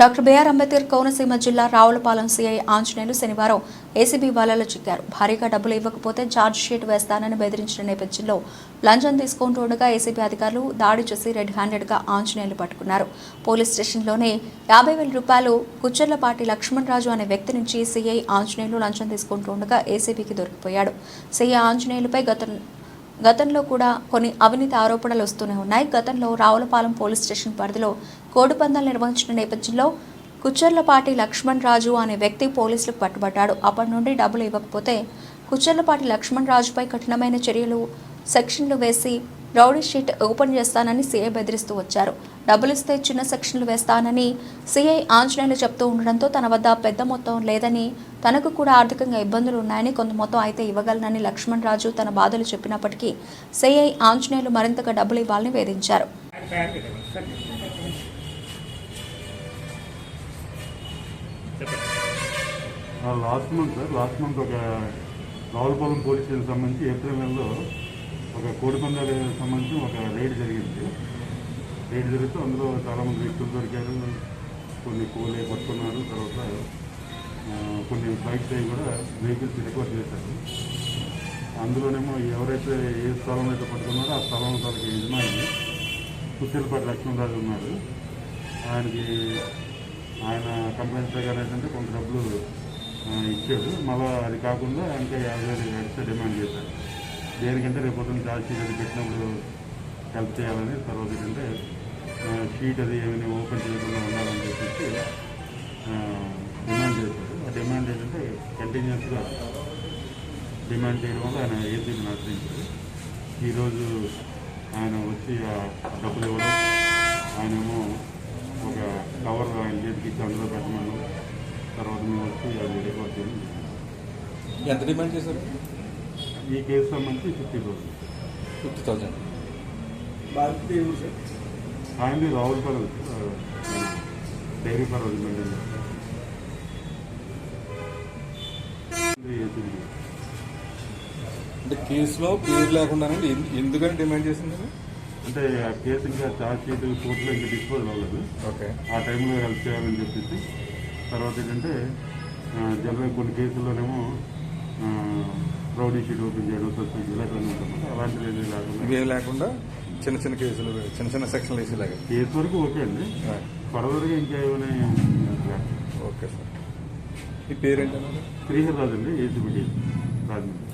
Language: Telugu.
డాక్టర్ బిఆర్ అంబేద్కర్ కోనసీమ జిల్లా రావులపాలెం సీఐ ఆంజనేయులు శనివారం ఏసీబీ వలలో చిక్కారు. భారీగా డబ్బులు ఇవ్వకపోతే ఛార్జ్ షీట్ వేస్తానని బెదిరించిన నేపథ్యంలో లంచం తీసుకుంటూ ఉండగా ఏసీబీ అధికారులు దాడి చేసి రెడ్ హ్యాండెడ్గా ఆంజనేయులు పట్టుకున్నారు. పోలీస్ స్టేషన్లోనే యాభై వేల రూపాయలు కుచ్చర్లపాటి లక్ష్మణ్ రాజు అనే వ్యక్తి నుంచి సీఐ ఆంజనేయులు లంచం తీసుకుంటూ ఉండగా ఏసీబీకి దొరికిపోయాడు. సీఐ ఆంజనేయులపై గత గతంలో కూడా కొన్ని అవినీతి ఆరోపణలు వస్తూనే ఉన్నాయి. గతంలో రావులపాలెం పోలీస్ స్టేషన్ పరిధిలో కోడిపందాలు నిర్వహించిన నేపథ్యంలో కుచ్చర్లపాటి లక్ష్మణ్ రాజు అనే వ్యక్తి పోలీసులకు పట్టుబడ్డాడు. అప్పటి నుండి డబ్బులు ఇవ్వకపోతే కుచ్చర్లపాటి లక్ష్మణ్ రాజుపై కఠినమైన చర్యలు సెక్షన్లు వేసి రౌడీ షీట్ ఓపెన్ చేస్తానని సీఐ బెదిరిస్తూ వచ్చారు. డబ్బులు ఇస్తే చిన్న సెక్షన్లు వేస్తానని సీఐ ఆంజనేయులు చెప్తూ ఉండడంతో తన వద్ద పెద్ద మొత్తం లేదని తనకు కూడా ఆర్థికంగా ఇబ్బందులు ఉన్నాయని కొంత మొత్తం అయితే ఇవ్వగలనని లక్ష్మణ్ రాజు తన బాధలు చెప్పినప్పటికీ సీఐ ఆంజనేయులు మరింతగా డబ్బులు ఇవ్వాలని వేధించారు. Last month sir last month ఒక రావులపాలెం పోలీస్ స్టేషన్ సంబంధించి ఏప్రిల్ నెలలో ఒక కోడిపందాలు సంబంధించి ఒక రైడ్ జరిగింది. రైడ్ జరిగితే అందులో చాలామంది వ్యక్తులు దొరికారు. కొన్ని కోలే పట్టుకున్నారు. తర్వాత కొన్ని బైక్స్ అవి కూడా వెహికల్స్ రికవర్ చేశారు. అందులోనేమో ఎవరైతే ఏ స్థలం అయితే పట్టుకున్నారో ఆ స్థలం తనకి యజమాని కుచ్చెలపాటి లక్ష్మణరాజు ఉన్నారు ఆయనకి ఆయన కంప్లైంట్ ప్రకారం ఏంటంటే కొంత డబ్బులు ఇచ్చాడు. మళ్ళీ అది కాకుండా ఇంకా యాభై వేలు ఎక్స్ట్రా డిమాండ్ చేశారు. దేనికంటే రేపు పొద్దున్న ఛార్జ్ షీట్ అది పెట్టినప్పుడు హెల్ప్ చేయాలని తర్వాత ఏంటంటే షీట్ అది ఏమైనా ఓపెన్ చేయకుండా ఉండాలని చెప్పేసి డిమాండ్ చేశారు. ఆ డిమాండ్ ఏంటంటే కంటిన్యూస్గా డిమాండ్ చేయడం వల్ల ఆయన ఏసీని ఆశ్రయించారు. ఈరోజు ఆయన వచ్చి ఆ డబ్బులు ఇవ్వడం ఆయనేమో ఒక కవర్ ఆయన చేతికి ఇచ్చి అందులో పెట్టమన్నాం తర్వాత మేము వచ్చి అది రికార్డ్ చేయడం ఎంత డిమాండ్ చేశారు? ఈ కేసు సంబంధించి ఫిఫ్టీ థౌసండ్. Fifty thousand. ఆయనది Ravulapalem dairy farm maintain ACB అంటే కేసులో పేరు ఎందు- ఎందుకని డిమాండ్ చేసింది? అంటే ఆ కేసు ఇంకా ఛార్జ్ షీట్ కోర్టులో ఇంకా డిస్పోజ్ అవ్వలేదు. ఓకే. ఆ టైంలో హెల్ప్ చేయాలని చెప్పేసి తర్వాత ఏంటంటే జనరల్ కొన్ని కేసుల్లోనేమో రౌడీ షీట్ ఓపెన్ చేయడం ఇలాంటివన్నీ ఉంటుంది అలాంటివి ఏమీ లేకుండా. ఇవేం లేకుండా చిన్న చిన్న కేసులు చిన్న చిన్న సెక్షన్లు వేసేలాగా. కేసు వరకు ఓకే అండి. ఫర్దర్గా ఇంకా ఏమైనా ఓకే సార్. ఈ పేరేంటన్నారు శ్రీహర్ రాజు అండి ఏసీబీ రాజమండ్రి.